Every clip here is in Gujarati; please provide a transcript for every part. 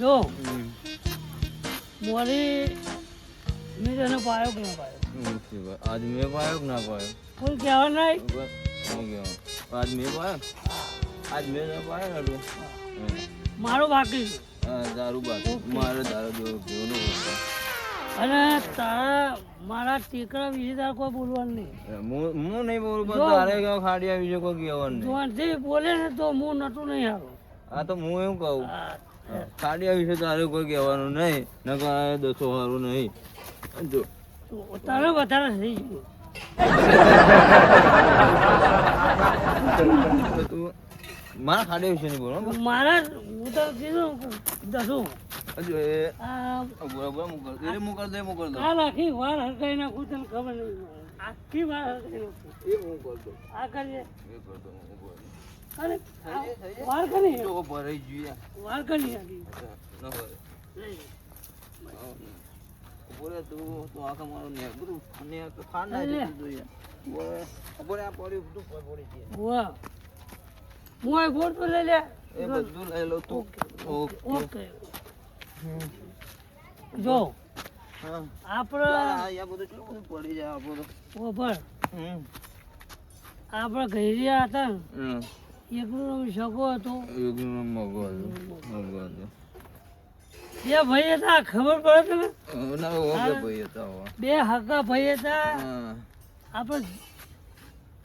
જો. મોરી મેં તને પાયો કે ના પાયો. આજ મેં પાયો કે ના પાયો? કોઈ કહેવા નહીં. હું નહીં આજ મેં પાયો? આજ મેં ના પાયો ને મારો બાકી દારૂ બાકી. મારે દારૂ જેવો જેવો અને તારા મારા ટેકરા વિશે તારે કોઈ બોલવાનું નહીં. હું હું નહીં બોલું પણ તારે કેવો ખાડિયા વિશે કોઈ કહેવાનું નહીં. જે બોલે ને તો હું નતું નહીં હારું. હા તો હું એવું કહું. ખાડિયા વિશે તારે કોઈ કહેવાનું નહીં નકર આ દસો સારું નહીં. જો. તો તારે વધારે થઈ ગયું મારા ખાડિયા વિશે નહીં બોલો મારા હું તો કીધું દસો. હજુ એ બરાબર મોકલ એ મોકલ દે મોકલ દે. કાલ આખી વાર હરકાઈ નાખું તને ખબર નહીં આખી વાર હરકાઈ નાખું એ મોકલ દો. આ કરીએ. અરે વાર કરી તો ભરાઈ જોઈએ વાર કરી આખી ન ભરે બોલે તું તું આખા મારો ને બધું અને તો ખાન ના જતું જોઈએ બોલે બોલે આ બધું પડી વાહ. ગોળ તો લઈ લે. એ બધું લઈ લો તું. ઓકે ઓકે જો. આપણે આ બધું કેટલું પડી જાય આપણું ઓભર હમ. આપણે ઘેરિયા હતા ને હમ શકો હતો. યોગીનો મગો હતો મગો હતો. બે ભાઈ હતા ખબર પડે તમે ના ઓકે ભાઈ હતા બે હકા ભાઈ હતા. આપણે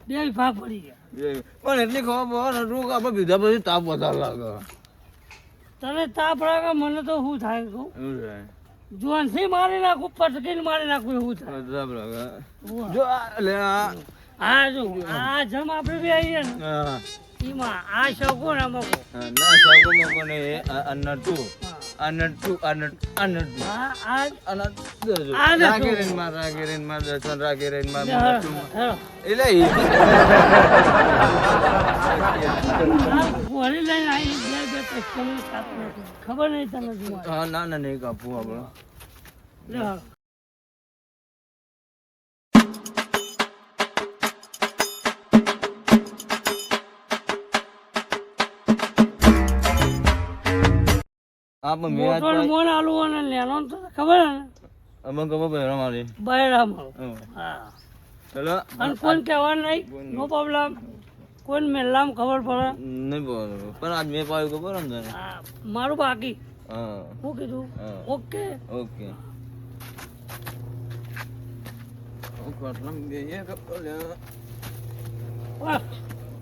બે ભાગ પડી ગયા. પણ એટલી ખબર પડે રોગ આપણે પીધા પછી તાપ વધારે લાગે. તને તાપ લાગે મને તો શું થાય કહું એવું છે જોનથી મારી નાખું પટકીને મારી નાખું એવું થાય. જો આ લે આ જો આ જમ આપણે બે આવીએ ને. હા. એમાં આ શકો ને આમાં કો. હા, ના સાગો મગો ને એ આ- આ આ આ નટુ આ નટુ હા આ આ નટુ દરજો. આ નટુ. રાગી રહીને રાગી રહીને દર્શન રાગી રહીને માર હેલો, નટુ. હેલો. એટલે એ આ લઈને આવી બે બે પૈસાની ખબર નહીં તને હા ના ના નહીં કાપવું આપણે હાલો. મેં મોટો ને આલુ અને લેનો ને તને ખબર ને? અમે ખબર પહેરા મારી. બહેરા મળો. હા. ચલો. અને કોઈ કહેવાનું નહીં? નો પ્રોબ્લેમ કોઈ મેલામ ખબર પડે? નહીં બોલો. પણ આજ મેં પાયું ખબર ને મારું બાકી. હા. કીધું? ઓકે. ઓકે.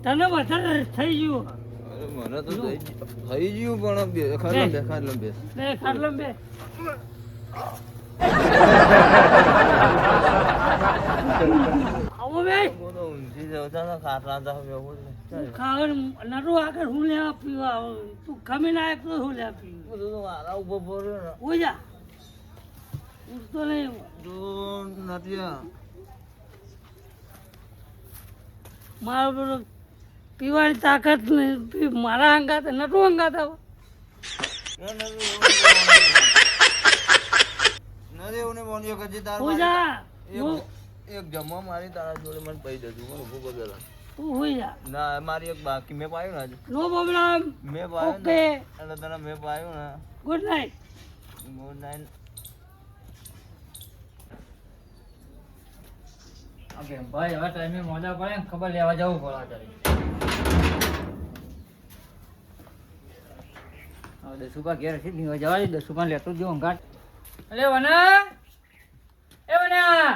તને વધારે થઈ ગયું. મને તો થઈ ગયું- પણ બે ખાટલામાં બે. ખાટલામાં બે ખાટલો બે આવો બે તો ખાટલા આગળ હું લેવા પીવા હું લેવા પીવું. બધું મારા ને. જા. ઉઠતો નહીં તો નથી મારો પીવાની તાકાત નહીં. મારા હંગાત નટુ હંગાત આવે. ના, નથી એવું નહીં. નથી એવું નહીં બોલ્યો કે જે. તાર ઉઈ મારી- એક- જમવા મારી તારા જોડે મને પૈ દેજો. મને ભૂખ કરી તું હોઈ જા. ના મારી એક બાકી મેં પાયું ને આજે નો પ્રોબ્લેમ મેં પાયું ઓકે. એટલે તને મેં પાયું ને? Good night good night okay ભાઈ હવે ટાઈમે મોજા પડે ખબર લેવા જવું પડે હવે દસુપા ઘેર નહીં જવા દે દસુપા લેતો જો અંગાટ અલે વના! એ વના!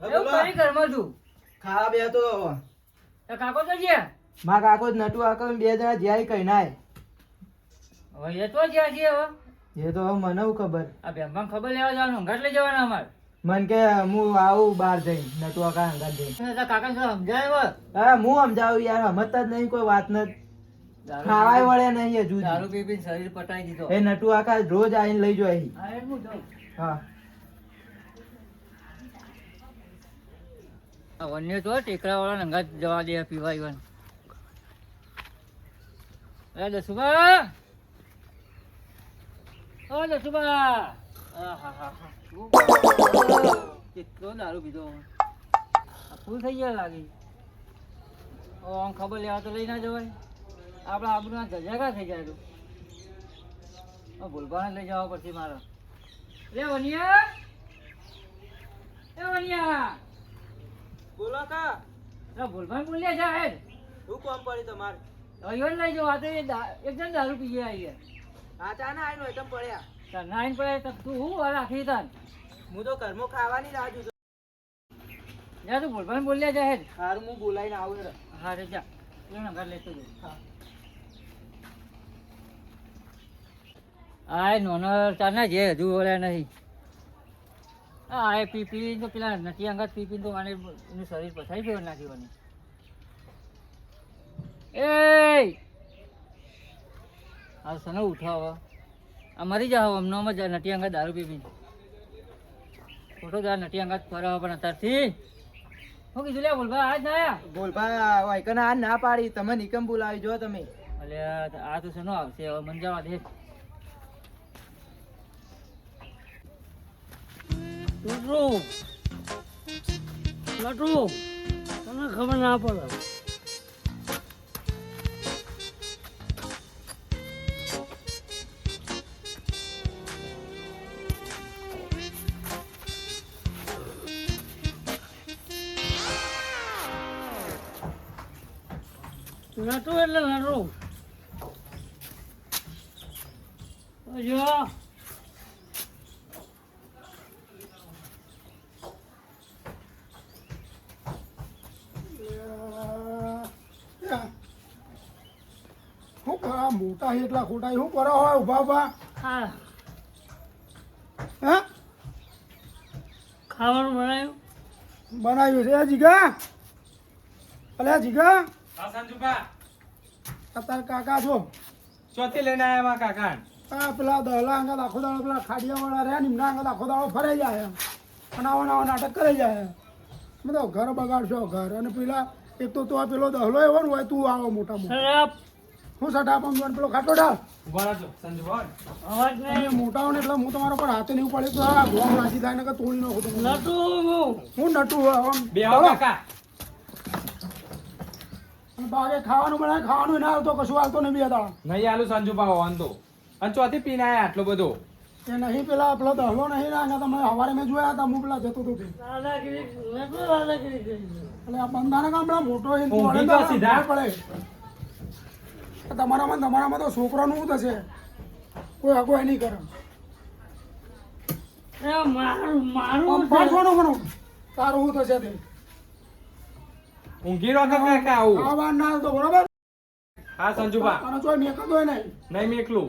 એવું કરી ઘરમાં છું. ખાવા બે તો. એ કાકો તો છે? મા કાકો જ નટુ આકો બે જણા જ્યાં કઈ નાય. હવે એ તો જ્યાં છે હવે એ તો હવે મને ખબર. આ બેમ્બાન ખબર લેવા જવાનું અંગાટ લઈ જવાના અમારે. મન કે હું આવું બહાર જઈ નટુ આકા અંગાત જઈ કાકા સમજાય હા હું સમજાવું યાર સમજતા જ નહીં કોઈ વાત ન ખાવાય વળે નહીં હજુ દારૂ પી પી શરીર પટાઈ દીધો. એ નટુ આકા રોજ આવીને લઈ જાય અહીં. હા જો હા વન્ય તો ટેકરા વાળા નંગા જવા દે પીવા ઈવન એ દસુબા ઓ દસુબા આહાહાહા. કેટલો દારૂ પીધો ફૂલ થઈ ગયા લાગે. આમ ખબર લેવા તો લઈ ના જવાય. આપણા આબરૂના ધજાગા થઈ જાય તો. ભૂલભાને લઈ જવા પડશે મારે. લે વનિયા. એ વનિયા. બોલો કા ભૂલભાન બોલ્યા છે હેડ. શું કામ પડી તમારે? રવિવાર લઈ જાઓ તો એક જણ દારૂ પીએ આવી હા ચા ના આવીને એકદમ પડ્યા. નાઈન પડે તો તું હું રાખી તન હું તો ઘરમાં ખાવાની રાહ જોતો. જા તું બોલવાનું બોલ્યા જાય હારું હું બોલાવીને આવું. હા રે જા. એના ઘર લેતો જઉં આ નોનો ચારના જે હજુ ઓળ્યા નહીં. આ એ પી પી તો પેલા નથી અંગત પી પી તો મને એનું શરીર પછાઈ ગયું નાખ્યું એ હા સનો ઉઠાવ મરી જાઓ હમણાં જ નટી અંગત દારૂ પી પી ખોટો દાર નટી અંગત ફરાવ પણ અત્યારથી. હું કીધું લે બોલભા આજ ના આયા. બોલભા વાયકને આ ના પાડી. તમે નિકમ બોલાવી જો તમે. એટલે આ તો શેનો આવશે? હવે મન જવા દે. લટરું. લટરું. તમને ખબર ના પડે. નટુ એટલે નટુ જો. શું કરો મોટા એટલા ખોટા શું કરો હોય ઊભા ઊભા. હા. હે? ખાવાનું બનાવ્યું? બનાવ્યું છે જીગા અલ્યા જીગા અત્યારે કાકા છો? ચોથી લઈને આવ્યા માં કાકા આ પેલા દહલા અંગત આખો દાડો પેલા ખાડિયા વાળા રહ્યા નિમના અંગત આખો દાડો ફરાઈ જાય અને આવા નવા નાટક કરી જાય મેં તો ઘર બગાડશો ઘર. અને પેલા એક તો તો આ પેલો દહલો એવો ને હોય તું આવો મોટા મોટો. હું સટા પણ પેલો ખાટો ડાલ મોટા હોય. એટલે હું તમારા પર હાથે નહીં પડે તો આ ગોમ રાજી થાય ને તોડી નાખું નટુ હું. હું નટું. અને બાગે ખાવાનું બનાવે ખાવાનું ના આવતો કશું આવતો નહીં હતા નહીં આલુ સંજુ પા વાંધો અને ચોથી પીને આયા આટલો બધો. એ નહીં પેલા પેલો દહલો નહીં ના તમે સવારે મેં જોયા હતા હું પેલા જતો હતો. એટલે આ બંધાને કામ પેલા મોટો સીધા. પડે. તમારામાં તમારામાં તો છોકરાનું શું થશે? કોઈ અગવાઈ નહીં કરે. એ મારું મારું તારું શું થશે તે? ઊંઘી રહો કે કાકા આવું? આવા વાર ના આવતો બરોબર? હા સંજુબા અને ચોય મેકતો હોય નહીં નહીં મેકલું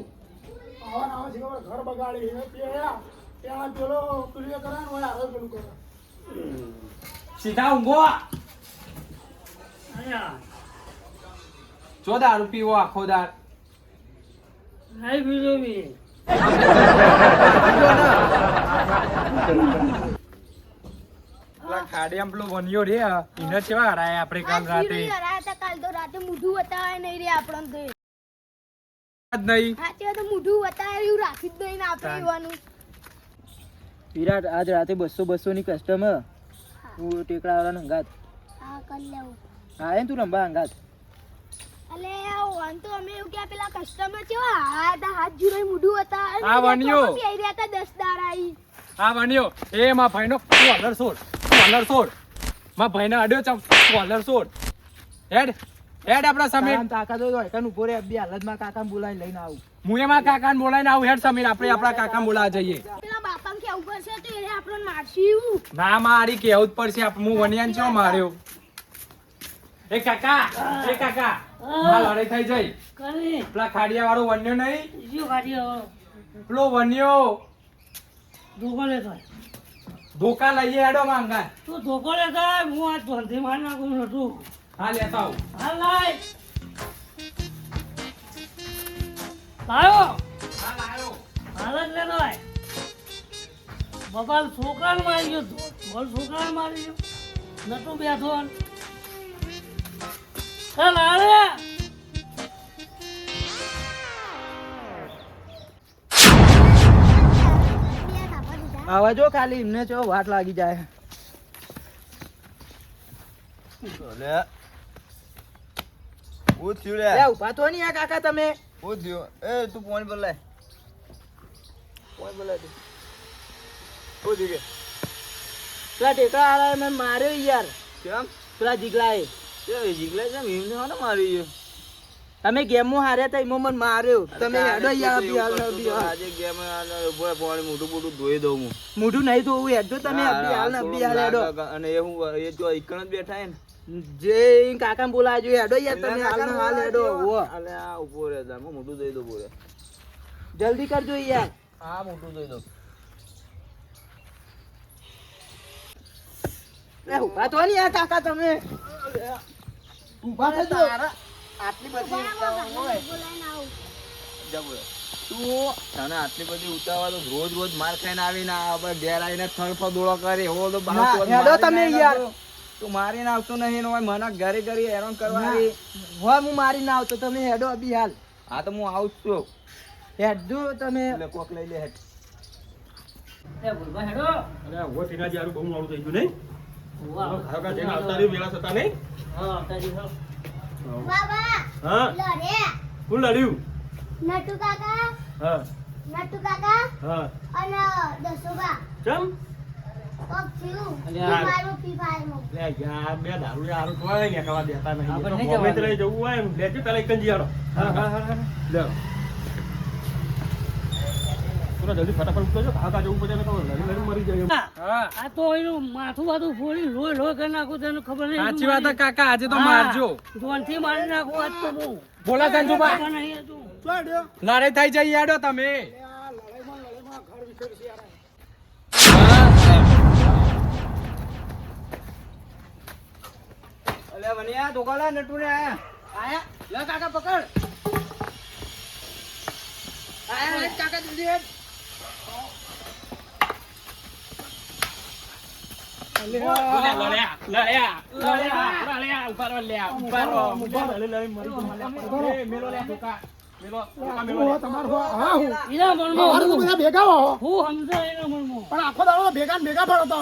આવા ના આવા છે ઘર બગાડી એને પેલા ત્યાં પેલો પેલું એ કરે ને ઓય આવે પેલું કરે. સીધા ઊંઘો. અહીંયા. જો દારૂ પીવો આખો દાર. નહીં પીધું બી. પેલા ખાડિયામાં પેલો વનિયો રે એને ચેવા હરાય આપણે કાલ રાતે. કાલ તો રાતે મૂઢું બતાવાય નહીં રે આપણને તો. જ નહીં? સાચી વાત મોઢું બતાવે એવું રાખી જ નહીં ને આપણે એવાનું વિરાટ આજ રાતે બસો બસો ની કસ્ટમર હું. ટેકડા વાળા અંગાત હા કરી લેવું. હા એમ તું રંબા અંગાત અલે ઓન તો અમે એવું કે પેલા કસ્ટમર છે હા તા હાથ જોડે મુઢું બતાવે આ વણ્યો. હતા એ માં ભાઈનો કોલર છોડ. માં ભાઈને અડ્યો ચમ કોલર છોડ. હેડ હેડ આપણા સમીર. કાકા તો હોય ઊભો રે બે હાલતમાં કાકા બોલાવીને લઈને આવું. હું એમાં કાકા ને બોલાવીને આવું હેડ સમીર આપણે આપણા કાકા બોલાવા જઈએ. ના મારી કેવું જ પડશે હું વનિયાન છો માર્યો? એ કાકા એ કાકા માં લડાઈ થઈ જઈ. પેલા ખાડિયા વાળો વન્યો નહીં પેલો વન્યો. ધોકા લઈએ હેડો માંગા તું ધોકો લેતા સાહેબ હું આ ધોંધી મારી નાખું નટુ હા લેતા આવું. હા લાય. લાયો. હા લાયો. હાલ જ લેતો આય. બબાલ છોકરાને મારી ગયો બોલ છોકરાને મારી ગયો. નતું બેઠો. હાલે બે આવા જો ખાલી એમને ચો વાટ લાગી જાય. હું થયું લે. લે ઊભા તો નહીં આ કાકા તમે. હું થયું એ તું ફોન પર લે બોલે તે. શું થયું પેલા ટેકા વાળાએ મેં માર્યો યાર. કેમ? પેલા જીગલાએ. કેમ? જીગલે છે ને એમને હાને મારી છે? તમે ગેમમાં હાર્યા હતા એમાં મને માર્યો. તમે હેડો યાર આજે અભી હાલ તો અભી હાલ. આજે ગેમ ઊભો પાણી મોઢું મોઢું ધોઈ દઉં હું. મોઢું નહીં તો હેડો તમે ના, હાલ ને ના, અભી હાલ હેડો. અને એ હું એ જો એકણ જ બેઠા હે ને. જે કાકા બોલાજો હેડો યાર તમે હાલ ને હાલ હેડો ઓ અલે આ ઊભો રહે તાર, મોઢું ધોઈ દો બોલે જલ્દી કરજો યાર. હા મોઢું ધોઈ દઉં. એ ઊભા તો નહીં આ કાકા તમે. ઊભા થજો. આટલી બધી ઉતાવળ હોય. બોલાઈને આવું જા બોલો. તું તને આટલી બધી ઉતાવળ રોજ રોજ માર ખાઈને આવીને આપણે ઘેર આવીને થળફળોળો કરે એવો તો બાપ ના, હેડો તમે યાર. તો તું મારીને આવતો નહીં ને મને ઘરે ઘરે હેરાન કરવા આવી હોય હું મારી ના આવતો તમે હેડો અભી હાલ. હા તો હું આવું છું. હેડજો તમે. કોક લઈ લે હેઠ. અરે ઊભો થઈને આજે બહુ મોડું થઈ ગયું નહીં? ખાયો કા જઈને આવતા રહ્યું વેળા થતા નહીં? બાબા હા? લડે શું લડ્યું? નટુ કાકા હા. નટુ કાકા હા. અને દસોબા. ચમ? બે દારૂ હારું તો ને ખાવા દેતા નહીં. જવું હોય એમ. લેજો પેલા એક જ હાલો. હા હા હા હા. લે થોડા જલ્દી ફટાફટ ઉઠો છો આગા જવું પડે તો લડી લડી મરી જાય આ તો એનું માથું બાથું ફોડી લોહી લોહી કરી નાખું તને ખબર નહીં. સાચી વાત કાકા આજે તો મારજો. ધોનથી મારી નાખું આજ તો બહુ. બોલા સંજુભાઈ કાકા નહીં હતું. શું હેડ્યો? લડાઈ થઈ જઈ આડો તમે. વનિયા નટુને. આયા. આયા લે કાકા પકડ. આયા કાકા જલ્દી હેડ લડ્યા લડ્યા લડ્યા લડ્યા ઉપારો લે ઉપારો લડી લડી મરી ગયો એ મેલો લે ધોકા મેલો ધોકા મેલો હો, તમારું હો. હા, હું. એના મનમાં અમારે તો હું- બધા ભેગા ભેગા પડતા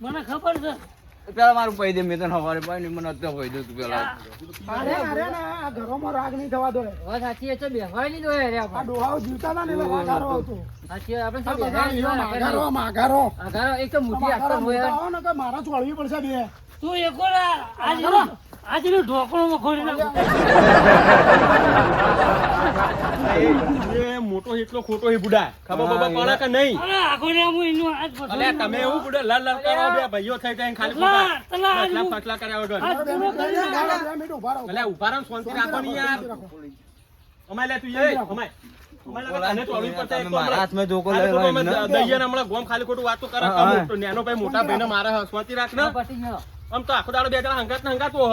મને ખબર છે. પેલા મારું પૈ દે મેં તને હવારે પાઈ મને અત્યારે પૈ દે તું પેલા. અરે અરે ને આ ઘરોમાં રાગ નહીં થવા દો. વાત સાચી છે બેહવાય નહીં દોય રે આ ડોહાઓ જીવતા ના ને એટલે વાઘારો હતો. સાચી આપણે સબ દોય, માઘારો આપણે એક તો મોટી માઘારો હોય. ને કે મારા છોડવી પડશે બે. તું એકોલા આજનું આજનું ઢોકળું ખોડી નાખું. એ મોટો એટલો ખોટો હી બુડા. ખબર બબર પડે કે નહીં? અરે આખો ને હું એનું અલે તમે એવું બુડા કરો બે ભાઈઓ થઈ ખાલી ફટલા ફટલા કર્યા વગર. અલે ઊભા રહો. શાંતિ રાખો ને યાર અમાય લે તું એ અમાય ભાઈ મોટા ભાઈને મારે શાંતિ રાખ ને આમ તો આખો દાડો બે જણા હંગાત ને હંગાત હો.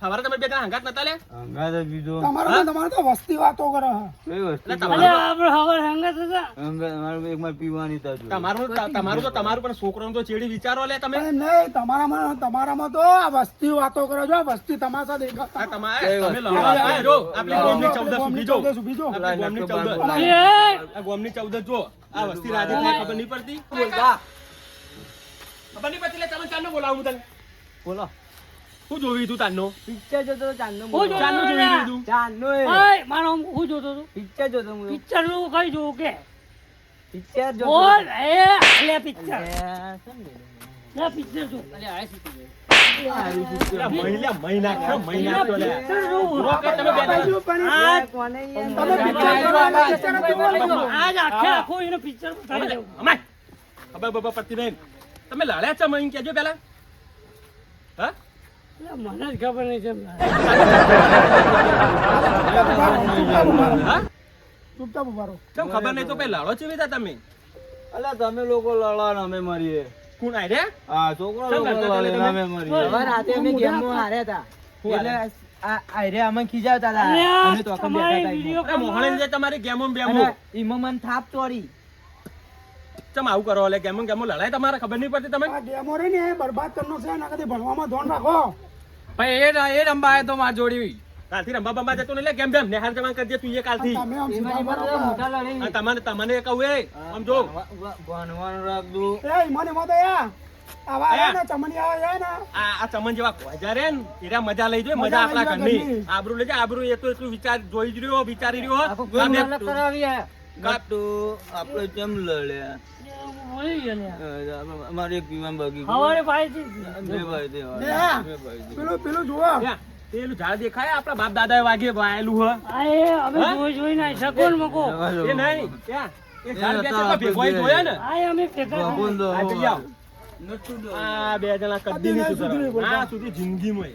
સવારે તમે બે જણા હંગાત નતા લે હંગાત જ બીજો તમારો તો તમારે તો વસ્તી વાતો કરો. કઈ વસ્તી એટલે અલે આપણે હવાર હંગાત હતા. હંગાત મારું એક એકમાં પીવાની તા તમારું તમારું તો તમારું પણ છોકરાનું તો ચેડી વિચારો લે તમે. નહીં તમારામાં તમારામાં તો આ વસ્તી વાતો કરો છો વસ્તી તમાશા દેખાતા. તમારે. તમે? લડવા જો આપણી ગોમની 14 સુધી જો. ગોમની નટુ ચૌદસ. બાંધો. એ! આ ગોમની ચૌદસ જો. આ વસ્તી રાજી થાય ખબર નહીં પડતી? ખબર નહીં પડતી લે તમે ચાલને બોલાવું તને બોલો. શું જોયું તું તારનો પિક્ચર જોતો ચાંદનો હું ચાંદનો જોયું તું ચાંદનો એ. ઓય, મારો હું જોતો તો? પિક્ચર જોતો હું. પિક્ચરનું કઈ જોવું કે? પિક્ચર જોતો. બોલ એ લે પિક્ચર શું? લે પિક્ચર જો અલે આ જોવું રોકે તમે લાડ્યા જોવા જોવા. મહિન કેજો પેલા હા? મને જ ખબર નહીં છે ચૂપચાપ ઉભારો કેમ ખબર નહીં? તો પેલા લડો છો હતા તમે? અલા તમે લોકો લડો ને અમે મરીએ. કોણ આય રે છોકરો લોકો લડે ને અમે મરીએ. હવે રાતે અમે ગેમમાં હાર્યા હતા. એટલે હાર્યા? આ- આ રે અમને ખીજાવતા હતા. અમે તો આખા બેઠા હતા વીડિયો એમાં. અરે મોહણી જે તમારી ગેમો બેમો અને એમાં થાપ ચોરી. ચમ આવું કરો? એટલે ગેમો ગેમો લડાય તમારે? ખબર નહીં પડતી તમે આ ગેમો ને બરબાદ કરનો છે એના કરતા ભણવામાં ધોન રાખો. ભાઈ એ એ રંબાય તો માર જોડી. કાલથી રંબા બંબા જતો નહીં લે કેમ કેમ નેહાર જવાન કરજે તું એ કાલથી. તમને તમને કહું એ આમ જો. ભણવાનું રાખતું એ મને મત યા આવા આવ્યા ને ચમની આવા આવ્યા ને. આ આ ચમન જેવા ખોજા રે મજા લઈ જોઈએ મજા મજા આપણા લઈ જાય ઘરની. ઘરની. આબરૂ લેજે આબરૂ એ તો એટલું વિચાર જોઈ જ રહ્યો વિચારી રહ્યો. કાતું આપણે કેમ લડ્યા. અમારે એક બે ભાઈ. બે ભાઈ. પેલું પેલું ઝાડ દેખાય આપણા બાપ દાદા વાગે વાયેલું હ. અમે? જોઈ સગવડ મકો. એ નહીં ભેગવાઈ જોયા ને? આ અમે ભેગા બે જણા કદી નહીં સુધી જિંદગીમાં.